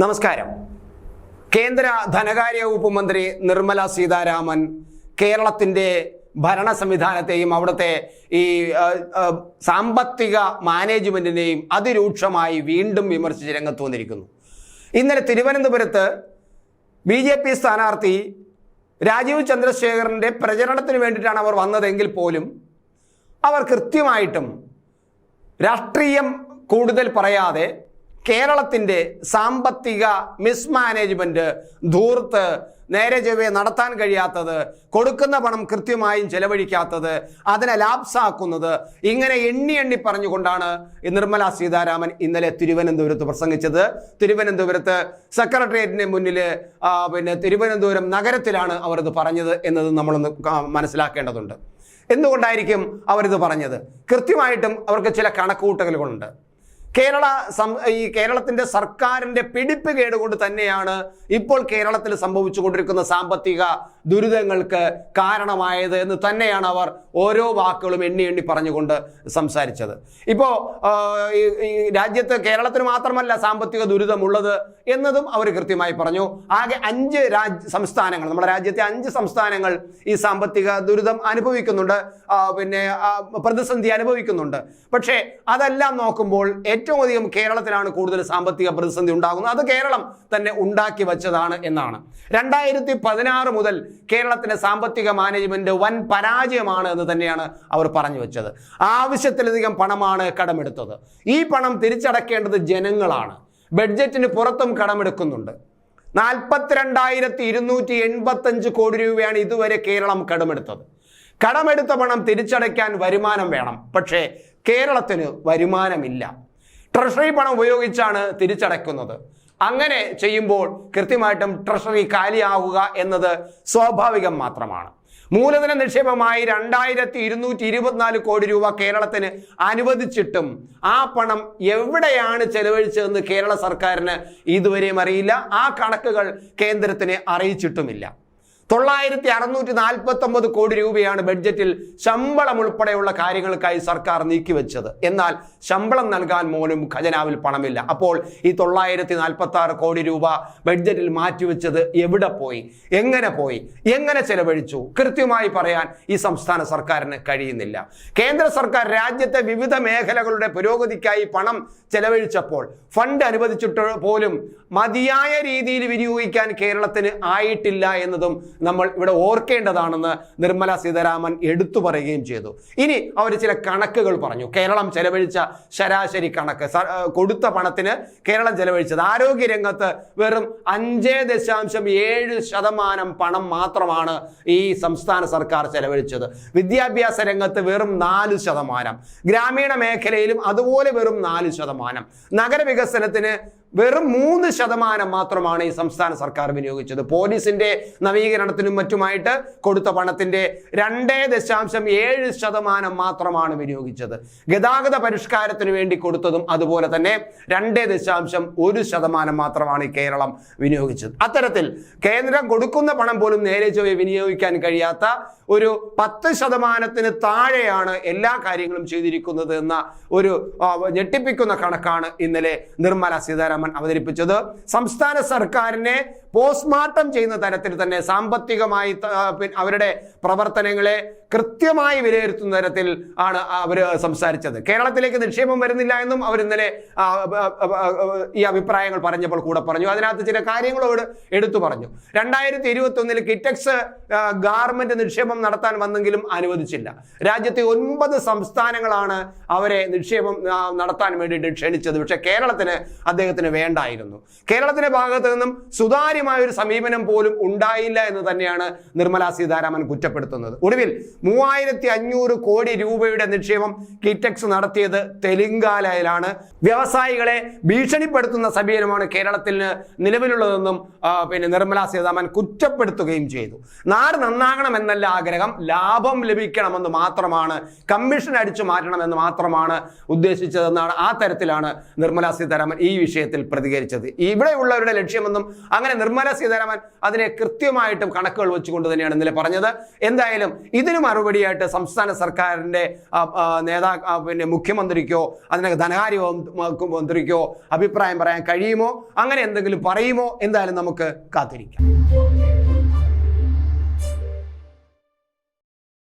നമസ്കാരം. കേന്ദ്ര ധനകാര്യ വകുപ്പ് മന്ത്രി നിർമ്മല സീതാരാമൻ കേരളത്തിന്റെ ഭരണ സംവിധാനത്തെയും അവിടുത്തെ ഈ സാമ്പത്തിക മാനേജ്മെന്റിനെയും അതിരൂക്ഷമായി വീണ്ടും വിമർശിച്ച് രംഗത്ത് വന്നിരിക്കുന്നു. ഇന്നലെ തിരുവനന്തപുരത്ത് ബി ജെ പി സ്ഥാനാർത്ഥി രാജീവ് ചന്ദ്രശേഖറിന്റെ പ്രചരണത്തിന് വേണ്ടിയിട്ടാണ് അവർ വന്നതെങ്കിൽ പോലും അവർ കൃത്യമായിട്ടും രാഷ്ട്രീയം കൂടുതൽ പറയാതെ കേരളത്തിന്റെ സാമ്പത്തിക മിസ്മാനേജ്മെന്റ് ധൂർത്ത് നേരെ ചൊവ്വെ നടത്താൻ കഴിയാത്തത് കൊടുക്കുന്ന പണം കൃത്യമായും ചെലവഴിക്കാത്തത് അതിനെ ലാപ്സാക്കുന്നത് ഇങ്ങനെ എണ്ണി എണ്ണി പറഞ്ഞുകൊണ്ടാണ് നിർമ്മല സീതാരാമൻ ഇന്നലെ തിരുവനന്തപുരത്ത് പ്രസംഗിച്ചത്. തിരുവനന്തപുരത്ത് സെക്രട്ടേറിയറ്റിന് മുന്നിൽ പിന്നെ തിരുവനന്തപുരം നഗരത്തിലാണ് അവരത് പറഞ്ഞത് എന്നത് നമ്മളൊന്ന് മനസ്സിലാക്കേണ്ടതുണ്ട്. എന്തുകൊണ്ടായിരിക്കും അവരിത് പറഞ്ഞത്? കൃത്യമായിട്ടും അവർക്ക് ചില കണക്കുകൂട്ടലുകളുണ്ട്. കേരള ഈ കേരളത്തിന്റെ സർക്കാരിന്റെ പിടിപ്പ് കേടുകൊണ്ട് തന്നെയാണ് ഇപ്പോൾ കേരളത്തിൽ സംഭവിച്ചുകൊണ്ടിരിക്കുന്ന സാമ്പത്തിക ദുരിതങ്ങൾക്ക് കാരണമായത് എന്ന് തന്നെയാണ് അവർ ഓരോ വാക്കുകളും എണ്ണി എണ്ണി പറഞ്ഞുകൊണ്ട് സംസാരിച്ചത്. ഇപ്പോൾ ഈ രാജ്യത്ത് കേരളത്തിന് മാത്രമല്ല സാമ്പത്തിക ദുരിതമുള്ളത് എന്നതും അവർ കൃത്യമായി പറഞ്ഞു. ആകെ അഞ്ച് രാജ് സംസ്ഥാനങ്ങൾ നമ്മുടെ രാജ്യത്തെ അഞ്ച് സംസ്ഥാനങ്ങൾ ഈ സാമ്പത്തിക ദുരിതം അനുഭവിക്കുന്നുണ്ട്. പിന്നെ പ്രതിസന്ധി അനുഭവിക്കുന്നുണ്ട്. പക്ഷേ അതെല്ലാം നോക്കുമ്പോൾ ഏറ്റവും അധികം കേരളത്തിലാണ് കൂടുതൽ സാമ്പത്തിക പ്രതിസന്ധി ഉണ്ടാകുന്നത്. അത് കേരളം തന്നെ ഉണ്ടാക്കി വച്ചതാണ് എന്നാണ്. രണ്ടായിരത്തി പതിനാറ് മുതൽ കേരളത്തിന്റെ സാമ്പത്തിക മാനേജ്മെന്റ് വൻ പരാജയമാണ് എന്ന് തന്നെയാണ് അവർ പറഞ്ഞു വെച്ചത്. ആവശ്യത്തിലധികം പണമാണ് കടമെടുത്തത്. ഈ പണം തിരിച്ചടക്കേണ്ടത് ജനങ്ങളാണ്. ബഡ്ജറ്റിന് പുറത്തും കടമെടുക്കുന്നുണ്ട്. നാൽപ്പത്തിരണ്ടായിരത്തി ഇരുന്നൂറ്റി എൺപത്തഞ്ച് കോടി രൂപയാണ് ഇതുവരെ കേരളം കടമെടുത്തത്. കടമെടുത്ത പണം തിരിച്ചടയ്ക്കാൻ വരുമാനം വേണം. പക്ഷേ കേരളത്തിന് വരുമാനമില്ല. ട്രഷറി പണം ഉപയോഗിച്ചാണ് തിരിച്ചടയ്ക്കുന്നത്. അങ്ങനെ ചെയ്യുമ്പോൾ കൃത്യമായിട്ടും ട്രഷറി കാലിയാവുക എന്നത് സ്വാഭാവികം മാത്രമാണ്. മൂലധന നിക്ഷേപമായി രണ്ടായിരത്തി ഇരുന്നൂറ്റി ഇരുപത്തിനാല് കോടി രൂപ കേരളത്തിന് അനുവദിച്ചിട്ടും ആ പണം എവിടെയാണ് ചെലവഴിച്ചതെന്ന് കേരള സർക്കാരിന് ഇതുവരെയും അറിയില്ല. ആ കണക്കുകൾ കേന്ദ്രത്തിന് അറിയിച്ചിട്ടുമില്ല. തൊള്ളായിരത്തി അറുന്നൂറ്റി നാൽപ്പത്തി ഒമ്പത് കോടി രൂപയാണ് ബഡ്ജറ്റിൽ ശമ്പളം ഉൾപ്പെടെയുള്ള കാര്യങ്ങൾക്കായി സർക്കാർ നീക്കിവെച്ചത്. എന്നാൽ ശമ്പളം നൽകാൻ പോലും ഖജനാവിൽ പണമില്ല. അപ്പോൾ ഈ തൊള്ളായിരത്തി നാൽപ്പത്തി ആറ് കോടി രൂപ ബഡ്ജറ്റിൽ മാറ്റിവെച്ചത് എവിടെ പോയി? എങ്ങനെ പോയി? എങ്ങനെ ചെലവഴിച്ചു? കൃത്യമായി പറയാൻ ഈ സംസ്ഥാന സർക്കാരിന് കഴിയുന്നില്ല. കേന്ദ്ര സർക്കാർ രാജ്യത്തെ വിവിധ മേഖലകളുടെ പുരോഗതിക്കായി പണം ചെലവഴിച്ചപ്പോൾ ഫണ്ട് അനുവദിച്ചിട്ട് പോലും മതിയായ രീതിയിൽ വിനിയോഗിക്കാൻ കേരളത്തിന് ആയിട്ടില്ല എന്നതും നമ്മൾ ഇവിടെ ഓർക്കേണ്ടതാണെന്ന് നിർമ്മല സീതാരാമൻ എടുത്തു പറയുകയും ചെയ്തു. ഇനി അവർ ചില കണക്കുകൾ പറഞ്ഞു. കേരളം ചെലവഴിച്ച ശരാശരി കണക്ക്. കൊടുത്ത പണത്തിന് കേരളം ചെലവഴിച്ചത്. ആരോഗ്യരംഗത്ത് വെറും അഞ്ച് ദശാംശം ഏഴ് ശതമാനം പണം മാത്രമാണ് ഈ സംസ്ഥാന സർക്കാർ ചെലവഴിച്ചത്. വിദ്യാഭ്യാസ രംഗത്ത് വെറും നാല് ശതമാനം. ഗ്രാമീണ മേഖലയിലും അതുപോലെ വെറും നാല് ശതമാനം. നഗരവികസനത്തിന് വെറും മൂന്ന് ശതമാനം മാത്രമാണ് ഈ സംസ്ഥാന സർക്കാർ വിനിയോഗിച്ചത്. പോലീസിന്റെ നവീകരണത്തിനും മറ്റുമായിട്ട് കൊടുത്ത പണത്തിന്റെ രണ്ടേ ദശാംശം ഏഴ് ശതമാനം മാത്രമാണ് വിനിയോഗിച്ചത്. ഗതാഗത പരിഷ്കാരത്തിന് വേണ്ടി കൊടുത്തതും അതുപോലെ തന്നെ രണ്ടേ ദശാംശം ഒരു ശതമാനം മാത്രമാണ് ഈ കേരളം വിനിയോഗിച്ചത്. അത്തരത്തിൽ കേന്ദ്രം കൊടുക്കുന്ന പണം പോലും നേരെ ചൊവ്വെ വിനിയോഗിക്കാൻ കഴിയാത്ത ഒരു പത്ത് ശതമാനത്തിന് താഴെയാണ് എല്ലാ കാര്യങ്ങളും ചെയ്തിരിക്കുന്നത് എന്ന ഒരു ഞെട്ടിപ്പിക്കുന്ന കണക്കാണ് ഇന്നലെ നിർമ്മല സീതാരാമൻ അവതരിപ്പിച്ചത്. സംസ്ഥാന സർക്കാരിനെ പോസ്റ്റ്മോർട്ടം ചെയ്യുന്ന തരത്തിൽ തന്നെ സാമ്പത്തികമായി അവരുടെ പ്രവർത്തനങ്ങളെ കൃത്യമായി വിലയിരുത്തുന്ന തരത്തിൽ ആണ് അവർ സംസാരിച്ചത്. കേരളത്തിലേക്ക് നിക്ഷേപം വരുന്നില്ല എന്നും അവർ ഇന്നലെ ഈ അഭിപ്രായങ്ങൾ പറഞ്ഞപ്പോൾ കൂടെ പറഞ്ഞു. അതിനകത്ത് ചില കാര്യങ്ങളോട് എടുത്തു പറഞ്ഞു. രണ്ടായിരത്തി ഇരുപത്തി ഒന്നിൽ കിറ്റക്സ് ഗാർമെന്റ് നിക്ഷേപം നടത്താൻ വന്നെങ്കിലും അനുവദിച്ചില്ല. രാജ്യത്തെ ഒൻപത് സംസ്ഥാനങ്ങളാണ് അവരെ നിക്ഷേപം നടത്താൻ വേണ്ടിയിട്ട് ക്ഷണിച്ചത്. പക്ഷെ കേരളത്തിന് അദ്ദേഹത്തിന് വേണ്ടായിരുന്നു. കേരളത്തിന്റെ ഭാഗത്ത് നിന്നും സുതാര്യമായ ഒരു സമീപനം പോലും ഉണ്ടായില്ല എന്ന് തന്നെയാണ് നിർമ്മലാ സീതാരാമൻ കുറ്റപ്പെടുത്തുന്നത്. ഒടുവിൽ മൂവായിരത്തി അഞ്ഞൂറ് കോടി രൂപയുടെ നിക്ഷേപം കിറ്റക്സ് നടത്തിയത് തെലുങ്കാനയിലാണ്. വ്യവസായികളെ ഭീഷണിപ്പെടുത്തുന്ന സമീപനമാണ് കേരളത്തിൽ നിലവിലുള്ളതെന്നും പിന്നെ നിർമ്മലാ സീതാരാമൻ കുറ്റപ്പെടുത്തുകയും ചെയ്തു. നാട് നന്നാകണമെന്നല്ല ആഗ്രഹം ലാഭം ലഭിക്കണമെന്ന് മാത്രമാണ് കമ്മീഷൻ അടിച്ചു മാറ്റണമെന്ന് മാത്രമാണ് ഉദ്ദേശിച്ചതെന്നാണ് ആ തരത്തിലാണ് നിർമ്മലാ സീതാരാമൻ ഈ വിഷയത്തിൽ പ്രതികരിച്ചത്. ഇവിടെയുള്ളവരുടെ ലക്ഷ്യമെന്നും അങ്ങനെ നിർമ്മലാ സീതാരാമൻ അതിനെ കൃത്യമായിട്ടും കണക്കുകൾ വെച്ചുകൊണ്ട് തന്നെയാണ് ഇന്നലെ പറഞ്ഞത്. എന്തായാലും ഇതിന് മറുപടിയായിട്ട് സംസ്ഥാന ആ, നേതാ പിന്നെ മുഖ്യമന്ത്രിക്കോ അതിനൊക്കെ ധനകാര്യ മന്ത്രിക്കോ അഭിപ്രായം പറയാൻ കഴിയുമോ? അങ്ങനെ എന്തെങ്കിലും പറയുമോ? എന്തായാലും നമുക്ക് കാത്തിരിക്കാം.